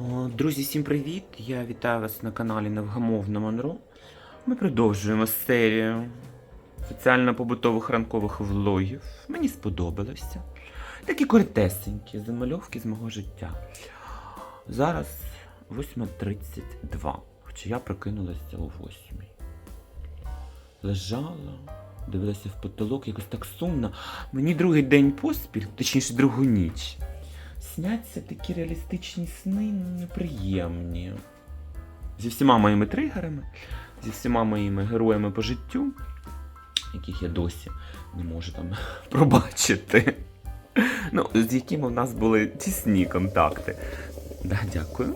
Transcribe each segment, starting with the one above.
О, Друзі, всім привіт! Я вітаю вас на каналі Невгамовна Монро. Ми продовжуємо серію соціально-побутових ранкових влогів. Мені сподобалося. Такі коротесенькі замальовки з мого життя. Зараз 8.32, хоча я прокинулася о 8. Лежала, дивилася в потолок, якось так сумно. Мені другий день поспіль, точніше другу ніч. Сняться такі реалістичні сни неприємні. Зі всіма моїми тригерами, зі всіма моїми героями по життю, яких я досі не можу там пробачити. Ну, з якими в нас були тісні контакти. Да, дякую.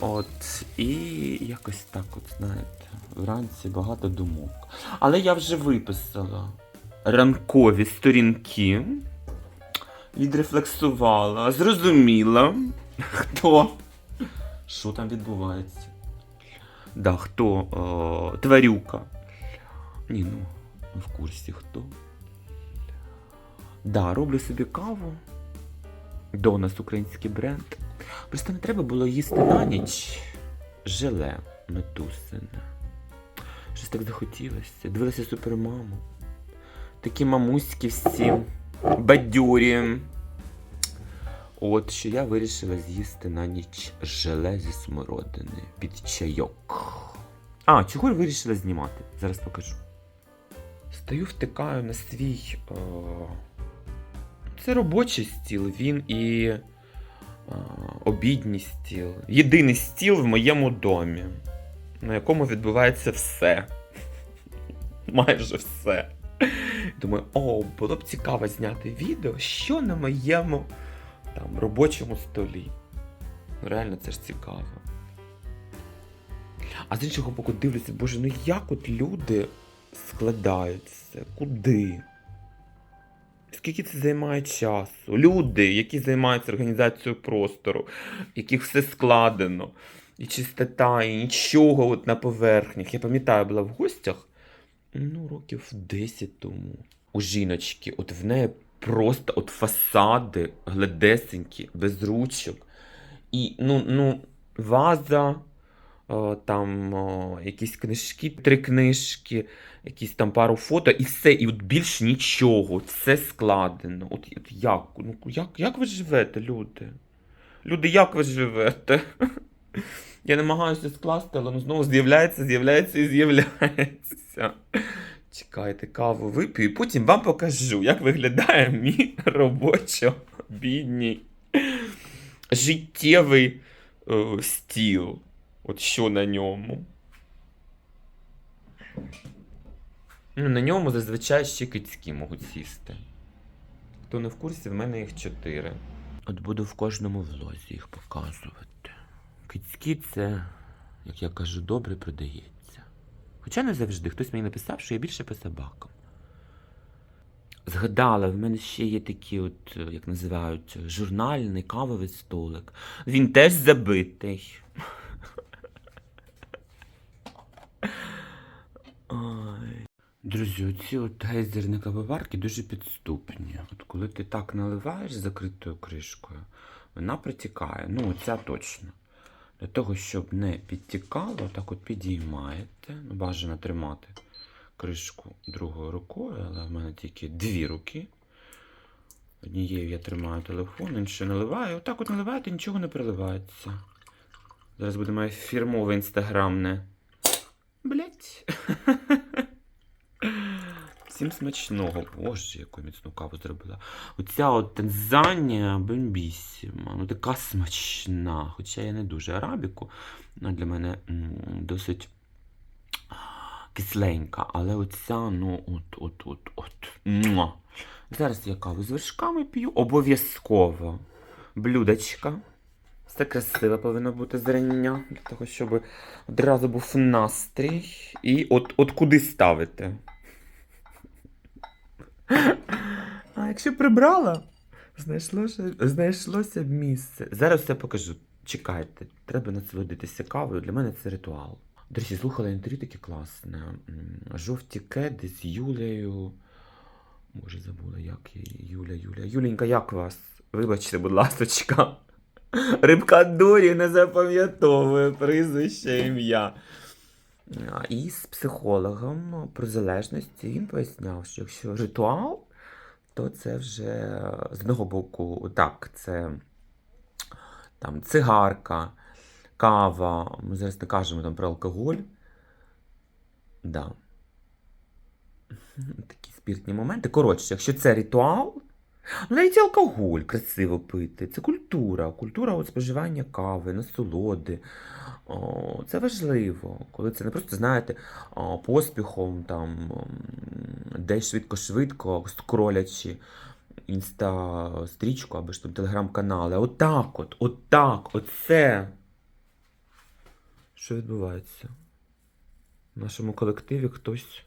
От, і якось так, от, знаєте, вранці багато думок. Але я вже виписала ранкові сторінки відрефлексувала, зрозуміла, хто. Що там відбувається? Да, хто о, тварюка. Ні, ну, в курсі хто. Да, роблю собі каву. Донас український бренд. Просто не треба було їсти на ніч желе метусине. Щось так захотілося. Дивилася супермаму. Такі мамуськи всі бадьорі. От що я вирішила з'їсти на ніч желе зі смородини під чайок. А, чого я вирішила знімати? Зараз покажу. Стою, втикаю на свій. О... Це робочий стіл, він і о, обідній стіл. Єдиний стіл в моєму домі, на якому відбувається все. Майже все. Думаю, о, було б цікаво зняти відео, що на моєму там, робочому столі. Ну, реально, це ж цікаво. А з іншого боку, дивлюся, боже, ну як от люди складаються? Куди? Скільки це займає часу? Люди, які займаються організацією простору, яких все складено, і чистота, і нічого от на поверхнях. Я пам'ятаю, була в гостях ну, років 10 тому. У жіночки, от в неї просто от фасади гладесенькі, без ручок. І ну, ну, ваза, о, там о, якісь книжки, три книжки, якісь там пару фото, і все, і от більш нічого, все складено. От, от як? Ну, як, як ви живете, люди? Люди, як ви живете? Я намагаюся скласти, але ну, знову з'являється, з'являється і з'являється. Чекайте, каву вип'ю, і потім вам покажу, як виглядає мій робочо-бідній життєвий е, стіл. От що на ньому. Ну, на ньому зазвичай ще кицькі можуть сісти. Хто не в курсі, в мене їх чотири. От буду в кожному влозі їх показувати. Кицькі це, як я кажу, добре продається. Хоча не завжди хтось мені написав, що я більше по собакам. Згадала, в мене ще є такі, от, як називають, журнальний кавовий столик. Він теж забитий. Ой. Друзі, оці от гейзерні кавоварки дуже підступні. От коли ти так наливаєш закритою кришкою, вона притікає. Ну, оця точно. Для того, щоб не підтікало, так от підіймаєте. Ну, бажано тримати кришку другою рукою, але в мене тільки дві руки. Однією я тримаю телефон, іншою наливаю. Отак от наливаєте, нічого не приливається. Зараз буде моє фірмове інстаграмне. Блять. Всім смачного. Боже, яку міцну каву зробила. Оця от Танзанія бомбісіма. Ну така смачна. Хоча я не дуже арабіку. Вона для мене досить кисленька. Але оця, ну, от, от, от, от. Муа. Зараз я каву з вершками п'ю. Обов'язково. Блюдечка. Все красиве повинно бути зрання, для того, щоб одразу був настрій. І от, от куди ставити. А якщо прибрала, знайшлося, знайшлося б місце. Зараз все покажу. Чекайте, треба насолодитися кавою. Для мене це ритуал. До речі, слухала інтерв'ю таке класне. Жовті кеди з Юлею. Може, забула, як її. Юля, Юля. Юленька, як вас? Вибачте, будь ласочка. Рибка дурі не запам'ятовує прізвище ім'я. А, І з психологом про залежності він поясняв, що якщо ритуал, то це вже з одного боку, так, це там цигарка, кава. Ми зараз не кажемо там про алкоголь. Да. Такі спіртні моменти. Коротше, якщо це ритуал, ну навіть алкоголь красиво пити. Це культура. Культура от споживання кави, насолоди. О, це важливо, коли це не просто, знаєте, поспіхом, там, десь швидко-швидко, скролячи інста-стрічку або ж там телеграм-канали. Отак от, отак, оце. Що відбувається? В нашому колективі хтось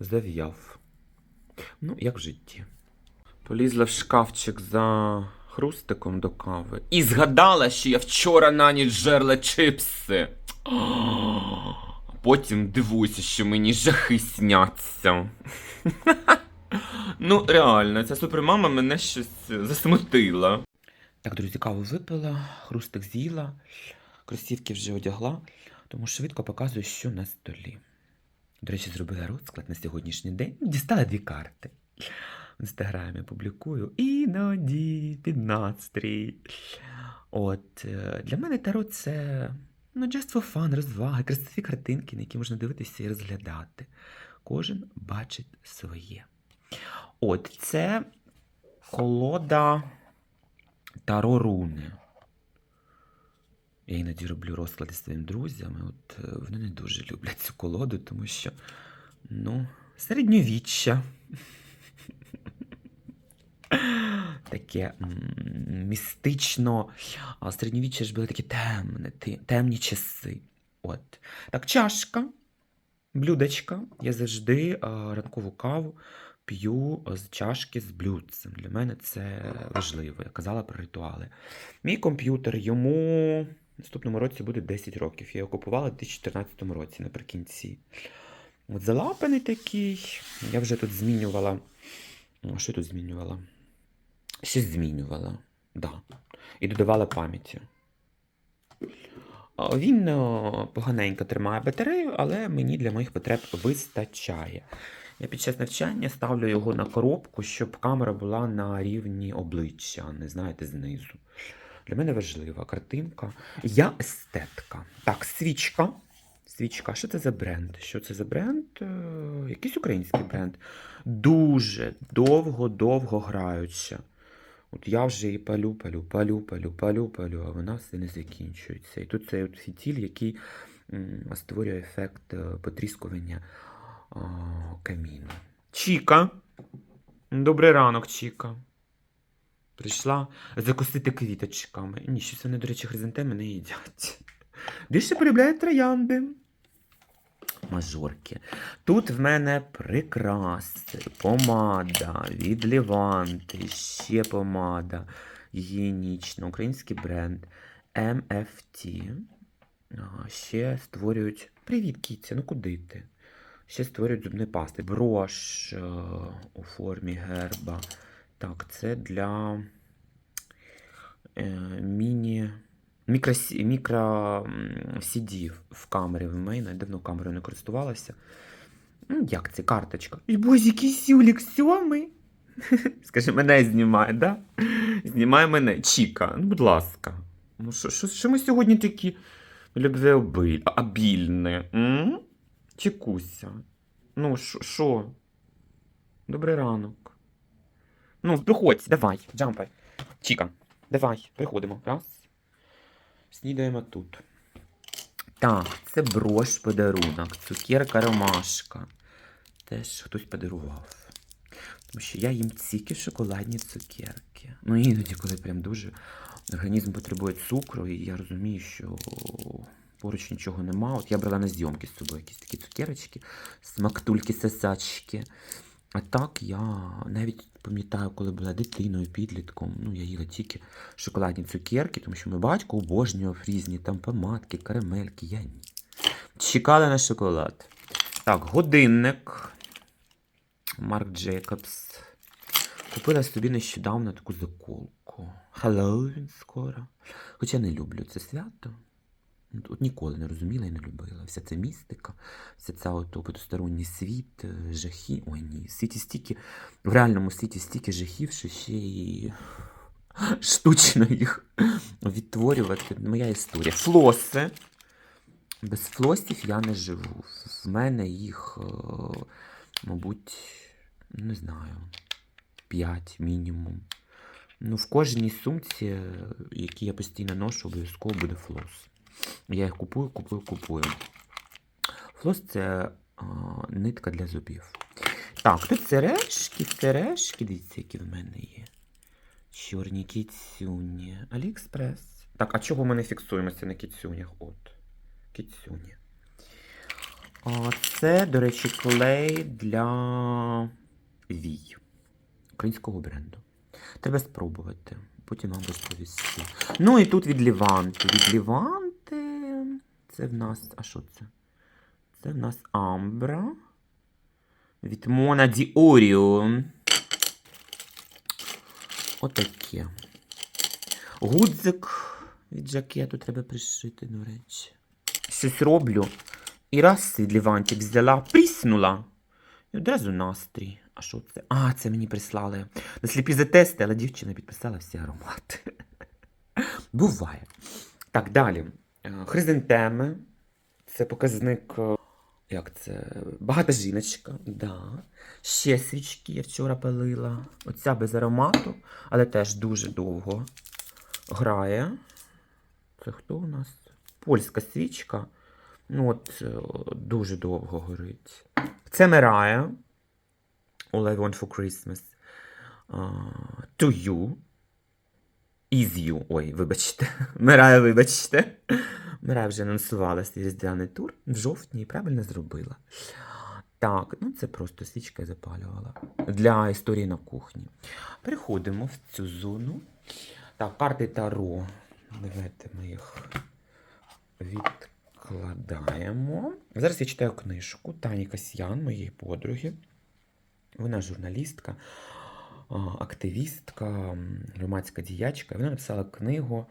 зав'яв. Ну, як в житті. Полізла в шкафчик за хрустиком до кави і згадала, що я вчора на ніч жерла чипси. А потім дивуюся, що мені жахи сняться. Ну, реально, ця супермама мене щось засмутила. Так, друзі, каву випила, хрустик з'їла, кросівки вже одягла, тому швидко показую, що на столі. До речі, зробила розклад на сьогоднішній день. Дістала дві карти. В інстаграмі публікую іноді під настрій. От е, для мене таро це ну, just for fun, розваги, красиві картинки, на які можна дивитися і розглядати. Кожен бачить своє. От це колода Таро Руни. Я іноді роблю розклади своїм друзям. От е, вони не дуже люблять цю колоду, тому що, ну, середньовіччя. Таке містично. Середньовіччя ж були такі темні, темні часи. От. Так, чашка, блюдечка. Я завжди ранкову каву п'ю з чашки з блюдцем. Для мене це важливо. Я казала про ритуали. Мій комп'ютер йому наступному році буде 10 років. Я його купувала в 2014 році наприкінці. От залапаний такий. Я вже тут змінювала. Що тут змінювала? Щось змінювала. Да. І додавала пам'яті. Він е, поганенько тримає батарею, але мені для моїх потреб вистачає. Я під час навчання ставлю його на коробку, щоб камера була на рівні обличчя, не знаєте, знизу. Для мене важлива картинка. Я естетка. Так, свічка. Свічка, що це за бренд? Що це за бренд? Е, Якийсь український бренд. Дуже довго-довго граюча. От я вже її палю, палю, палю, палю, палю, палю, а вона все не закінчується. І тут цей фітіль, який створює ефект е, потріскування каміну. Чіка. Добрий ранок, Чіка. Прийшла закусити квіточками. Ні, щось вони, до речі, хризантеми не їдять. Більше полюбляють троянди. Мажорки. Тут в мене прикраси, помада від Ліванти, ще помада гігієнічна, український бренд MFT. Ще створюють. Привіт, Кіця, ну куди ти? Ще створюють зубні пасти. Брош е, у формі герба. Так, це для е, міні. Мікро, мікро CD в камері в мене. Давно камерою не користувалася. Ну, Як це карточка? І боже, який сюлік сьомий. Скажи, мене знімай, да? Знімай мене. Чіка, ну, будь ласка. Ну, що, що, що ми сьогодні такі? М? Чікуся. Ну, що? Добрий ранок. Ну, приходь, давай, джампай. Чіка, давай, приходимо. Раз. Снідаємо тут. Так, це брош подарунок, цукерка ромашка. Теж хтось подарував. Тому що я їм тільки шоколадні цукерки. Ну, іноді, коли прям дуже організм потребує цукру, і я розумію, що поруч нічого нема. От я брала на зйомки з собою якісь такі цукерочки, смактульки, сосачки. А так я навіть пам'ятаю, коли була дитиною, підлітком, ну я їла тільки шоколадні цукерки, тому що мій батько обожнював різні там помадки, карамельки, я ні. Чекала на шоколад. Так, годинник. Марк Джейкобс. Купила собі нещодавно таку заколку. Хеллоуін скоро. Хоча не люблю це свято. От- ніколи не розуміла і не любила. Вся ця містика, вся ця от потусторонній світ, е, жахи. Ой, ні, в світі стільки, в реальному світі стільки жахів, що ще і штучно їх відтворювати. Моя історія. Флоси. Без флосів я не живу. В мене їх, е, мабуть, не знаю, 5 мінімум. Ну, в кожній сумці, е, які я постійно ношу, обов'язково буде флос. Я їх купую, купую, купую. Флос це а, нитка для зубів. Так, тут сережки, сережки, дивіться, які в мене є. Чорні кіцюні. Аліекспрес. Так, а чого ми не фіксуємося на кіцюнях? От. Кіцюні. А, це, до речі, клей для вій. Українського бренду. Треба спробувати. Потім вам розповісти. Ну і тут від Ліванти. Від Ліванти. Це в нас. А що це? Це в нас Амбра. Від Мона Ді Оріо. Отаке. Гудзик від жакету треба пришити, до речі. Щось роблю. І раз від Лівантик взяла, пріснула. І одразу настрій. А що це? А, це мені прислали на сліпі затести, але дівчина підписала всі аромати. Буває. Так, далі. Хризантеми. Це показник. е, Як це? Багата жіночка. Да. Ще свічки я вчора палила. Оця без аромату, але теж дуже довго грає. Це хто у нас? Польська свічка. Ну, от е, дуже довго горить. Це Мерая. All I want for Christmas. Uh, to you. Is you. Ой, вибачте. Мирая, вибачте. Мирая вже анонсувала свій різдвяний тур в жовтні і правильно зробила. Так, ну це просто свічка запалювала. Для історії на кухні. Переходимо в цю зону. Так, карти Таро. Давайте ми їх відкладаємо. Зараз я читаю книжку Тані Касьян, моєї подруги. Вона журналістка, активістка, громадська діячка. Вона написала книгу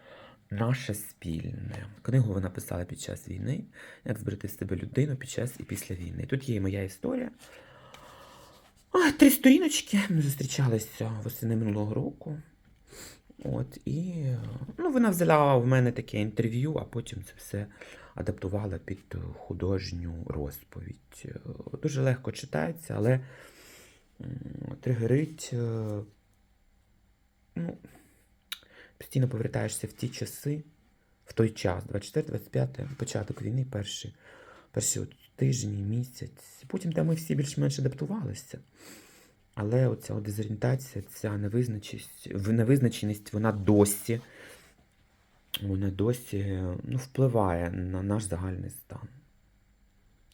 Наше спільне. Книгу вона писала під час війни, як зберегти з себе людину під час і після війни. Тут є і моя історія. А, три сторіночки. Ми зустрічалися восени минулого року. От, і ну, вона взяла в мене таке інтерв'ю, а потім це все адаптувала під художню розповідь. Дуже легко читається, але тригерить. е, Ну, постійно повертаєшся в ті часи, в той час, 24-25, початок війни, перші, перші от тижні, місяць. Потім там ми всі більш-менш адаптувалися. Але оця от дезорієнтація, ця невизначеність, невизначеність, вона досі, вона досі ну, впливає на наш загальний стан.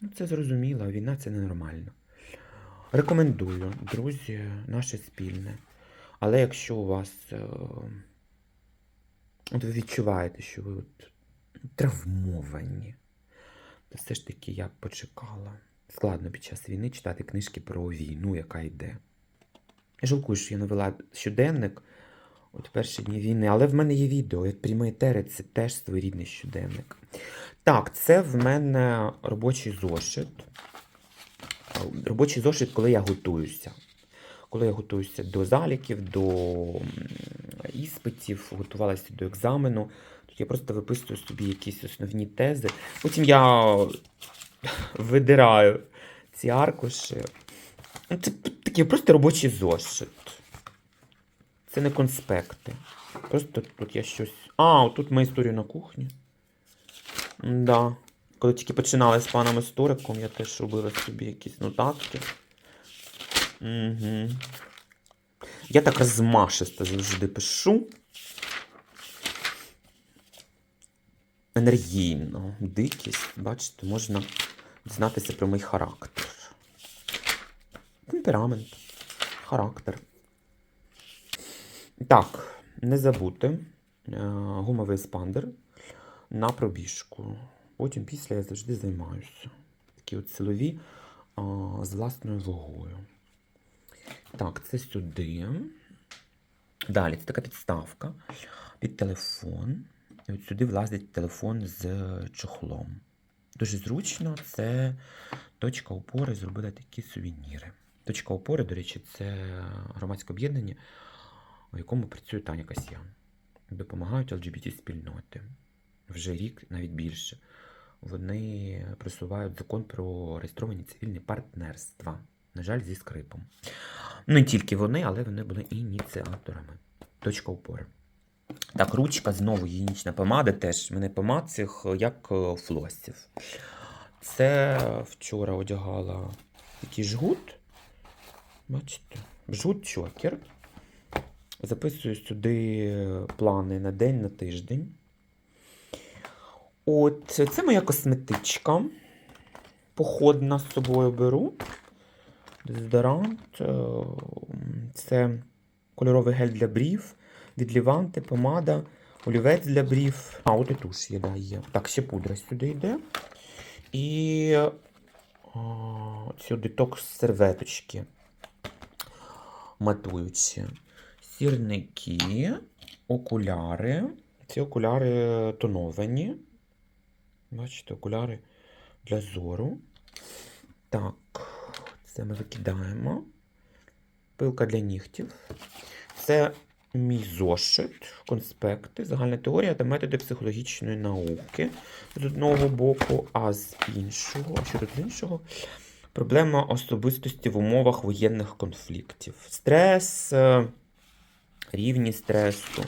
Ну, це зрозуміло, війна це ненормально. Рекомендую, друзі, наше спільне. Але якщо у вас е, от ви відчуваєте, що ви от травмовані, то все ж таки я б почекала. Складно під час війни читати книжки про війну, яка йде. Я жалкую, що я навела щоденник от перші дні війни, але в мене є відео, як прямий етери, це теж своєрідний щоденник. Так, це в мене робочий зошит. Робочий зошит, коли я готуюся. Коли я готуюся до заліків, до іспитів, готувалася до екзамену, тут я просто виписую собі якісь основні тези. Потім я видираю ці аркуші. Ну, Це такий просто робочий зошит. Це не конспекти. Просто тут я щось. А, тут ми історію на кухні. Да. Коли тільки починали з паном істориком, я теж робила собі якісь нотатки. Угу. Я так розмашисто завжди пишу. Енергійно, дикість, бачите, можна дізнатися про мій характер. Темперамент, характер. Так, не забути е, гумовий еспандер на пробіжку. Потім після я завжди займаюся. Такі от силові а, з власною вагою. Так, це сюди. Далі, це така підставка під телефон. І от сюди влазить телефон з чохлом. Дуже зручно, це точка опори зробила такі сувеніри. Точка опори, до речі, це громадське об'єднання, у якому працює Таня Касьян. Допомагають LGBT-спільноти. Вже рік, навіть більше. Вони просувають закон про реєстровані цивільні партнерства. На жаль, зі скрипом. Не тільки вони, але вони були ініціаторами. Точка опори. Так, ручка знову гігієнічна помада теж. Мене помад цих як е, флосів. Це вчора одягала такий жгут. Бачите? Жгут чокер. Записую сюди плани на день, на тиждень. От, це моя косметичка. Походна з собою беру. Дезодорант. е, Це кольоровий гель для брів, від Ліванти, помада, олівець для брів. А, от і туш є, да, є. Так, ще пудра сюди йде. І ці детокс серветочки. Матуючі. Сірники, окуляри. Ці окуляри тоновані. Бачите, окуляри для зору. Так, це ми викидаємо. Пилка для нігтів. Це мій зошит, конспекти, загальна теорія та методи психологічної науки з одного боку, а з іншого, а що з іншого? Проблема особистості в умовах воєнних конфліктів. Стрес, е, рівні стресу.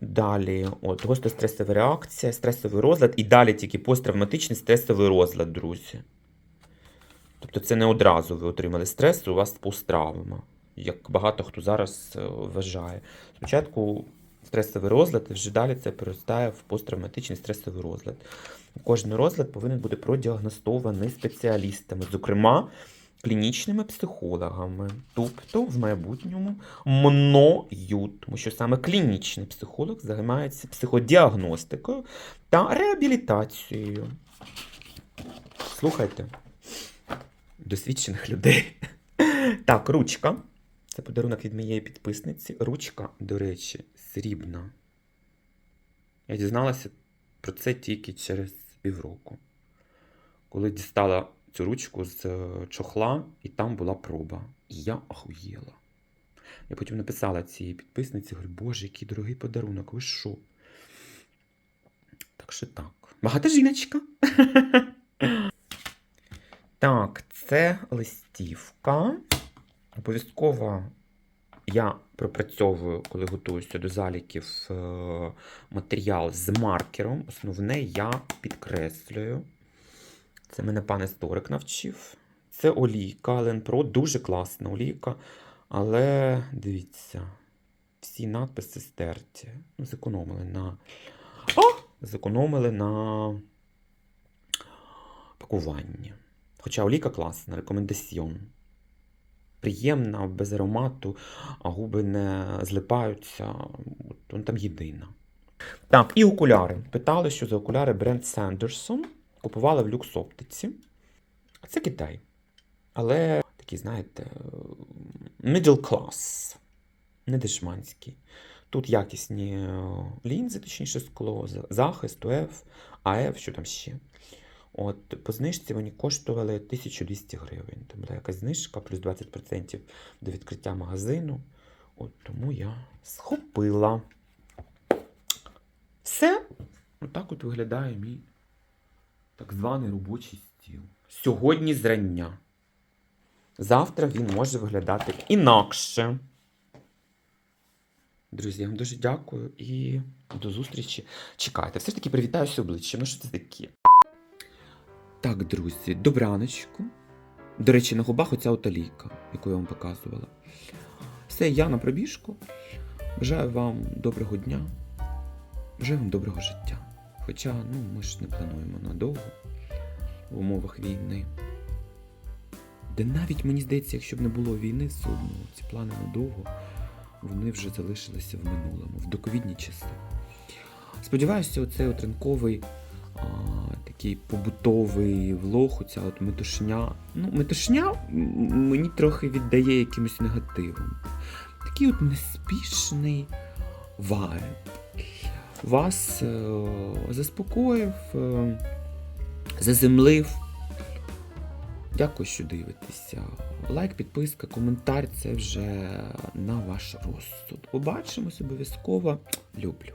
Далі, от, гостростресова реакція, стресовий розлад і далі тільки посттравматичний стресовий розлад, друзі. Тобто це не одразу ви отримали стрес, у вас посттравма, як багато хто зараз е, вважає. Спочатку стресовий розлад, і вже далі це переростає в посттравматичний стресовий розлад. Кожен розлад повинен бути продіагностований спеціалістами, зокрема клінічними психологами, тобто в майбутньому мною, тому що саме клінічний психолог займається психодіагностикою та реабілітацією. Слухайте досвідчених людей. Так, ручка. Це подарунок від моєї підписниці. Ручка, до речі, срібна. Я дізналася про це тільки через півроку. Коли дістала цю ручку з е, чохла, і там була проба. І я ахуєла. Я потім написала цій підписниці, говорю, боже, який дорогий подарунок, ви що? Так що так. Багата жіночка. Так, це листівка. Обов'язково я пропрацьовую, коли готуюся до заліків е, матеріал з маркером. Основне я підкреслюю. Це мене пан історик навчив. Це олійка Ленпро, дуже класна олійка. Але дивіться, всі надписи стерті. Ну, зекономили на. О! Зекономили на пакуванні. Хоча олійка класна, рекомендаціон. Приємна, без аромату, а губи не злипаються. От там єдина. Так, і окуляри. Питали, що за окуляри бренд Sanderson. Купували в люксоптиці. Це Китай. Але такий, знаєте, middle class. Не дешманський. Тут якісні е, лінзи, точніше скло, захист, УФ, АФ, що там ще. От, по знижці вони коштували 1200 гривень. Там була якась знижка, плюс 20% до відкриття магазину. От тому я схопила. Все. Отак от виглядає мій так званий робочий стіл. Сьогодні зрання. Завтра він може виглядати інакше. Друзі, я вам дуже дякую і до зустрічі. Чекайте, все ж таки привітаюся обличчям. Ну що це таке? Так, друзі, добраночку. До речі, на губах оця оталійка, яку я вам показувала. Все, я на пробіжку. Бажаю вам доброго дня. Бажаю вам доброго життя. Хоча, ну, ми ж не плануємо надовго в умовах війни. Де навіть мені здається, якщо б не було війни, все одно ці плани надовго, вони вже залишилися в минулому, в доковідні часи. Сподіваюся, оцей от ранковий а, такий побутовий влог, оця от метушня. Ну, метушня мені трохи віддає якимось негативом. Такий от неспішний вайб. Вас е, заспокоїв, е, заземлив. Дякую, що дивитеся. Лайк, підписка, коментар це вже на ваш розсуд. Побачимось обов'язково. Люблю.